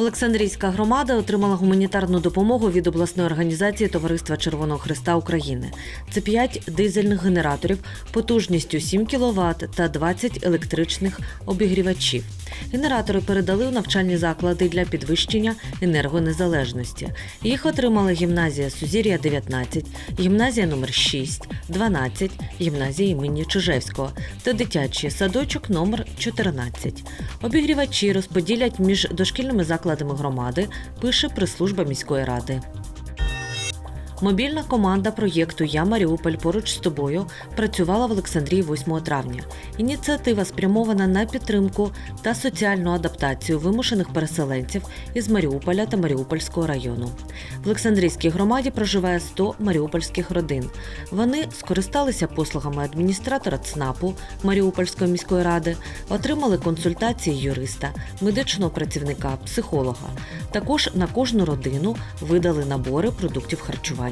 Олександрійська громада отримала гуманітарну допомогу від обласної організації Товариства Червоного Христа України. Це 5 дизельних генераторів потужністю 7 кВт та 20 електричних обігрівачів. Генератори передали у навчальні заклади для підвищення енергонезалежності. Їх отримали гімназія Сузір'я 19, гімназія номер 6, 12, гімназія імені Чижевського та дитячий садочок номер 14. Обігрівачі розподілять між дошкільними закладами громади, пише прес-служба міської ради. Мобільна команда проєкту Я Маріуполь поруч з тобою працювала в Олександрії 8 травня. Ініціатива спрямована на підтримку та соціальну адаптацію вимушених переселенців із Маріуполя та Маріупольського району. В Олександрійській громаді проживає 100 маріупольських родин. Вони скористалися послугами адміністратора ЦНАПу Маріупольської міської ради, отримали консультації юриста, медичного працівника, психолога. Також на кожну родину видали набори продуктів харчування,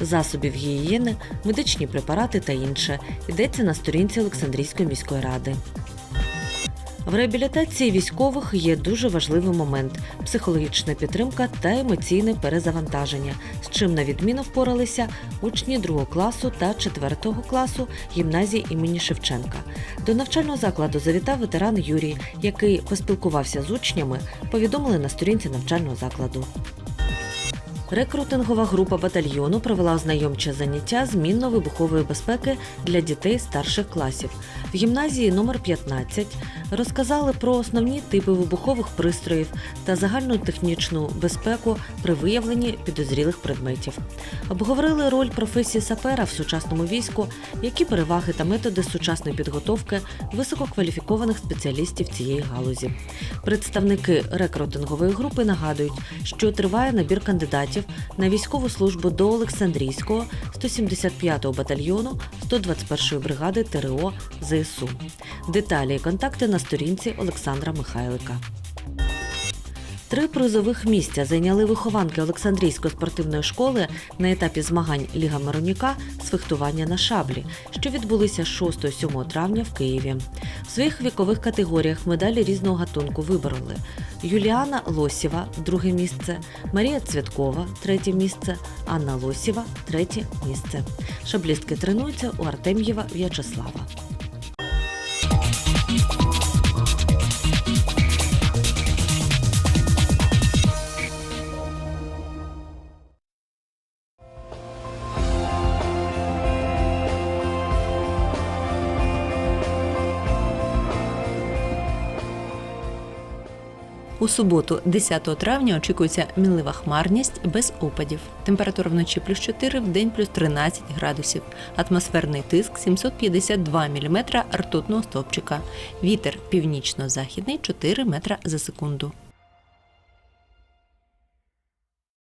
засобів гігієни, медичні препарати та інше. Йдеться на сторінці Олександрійської міської ради. В реабілітації військових є дуже важливий момент психологічна підтримка та емоційне перезавантаження, з чим на відміну впоралися учні 2 класу та 4 класу гімназії імені Шевченка. До навчального закладу завітав ветеран Юрій, який поспілкувався з учнями, повідомили на сторінці навчального закладу. Рекрутингова група батальйону провела ознайомче заняття з мінно-вибухової безпеки для дітей старших класів. В гімназії номер 15 розказали про основні типи вибухових пристроїв та загальну технічну безпеку при виявленні підозрілих предметів. Обговорили роль професії сапера в сучасному війську, які переваги та методи сучасної підготовки висококваліфікованих спеціалістів цієї галузі. Представники рекрутингової групи нагадують, що триває набір кандидатів на військову службу до Олександрійського 175-го батальйону 121-ї бригади ТРО ЗСУ. Деталі і контакти на сторінці Олександра Михайлика. Три призових місця зайняли вихованки Олександрійської спортивної школи на етапі змагань Ліга Мироніка з фехтування на шаблі, що відбулися 6-7 травня в Києві. В своїх вікових категоріях медалі різного гатунку вибороли Юліана Лосєва друге місце, Марія Цвяткова третє місце, Анна Лосєва третє місце. Шаблістки тренуються у Артем'єва В'ячеслава. У суботу, 10 травня, очікується мінлива хмарність без опадів. Температура вночі плюс 4, в день плюс 13 градусів. Атмосферний тиск 752 мм ртутного стовпчика. Вітер північно-західний 4 метра за секунду.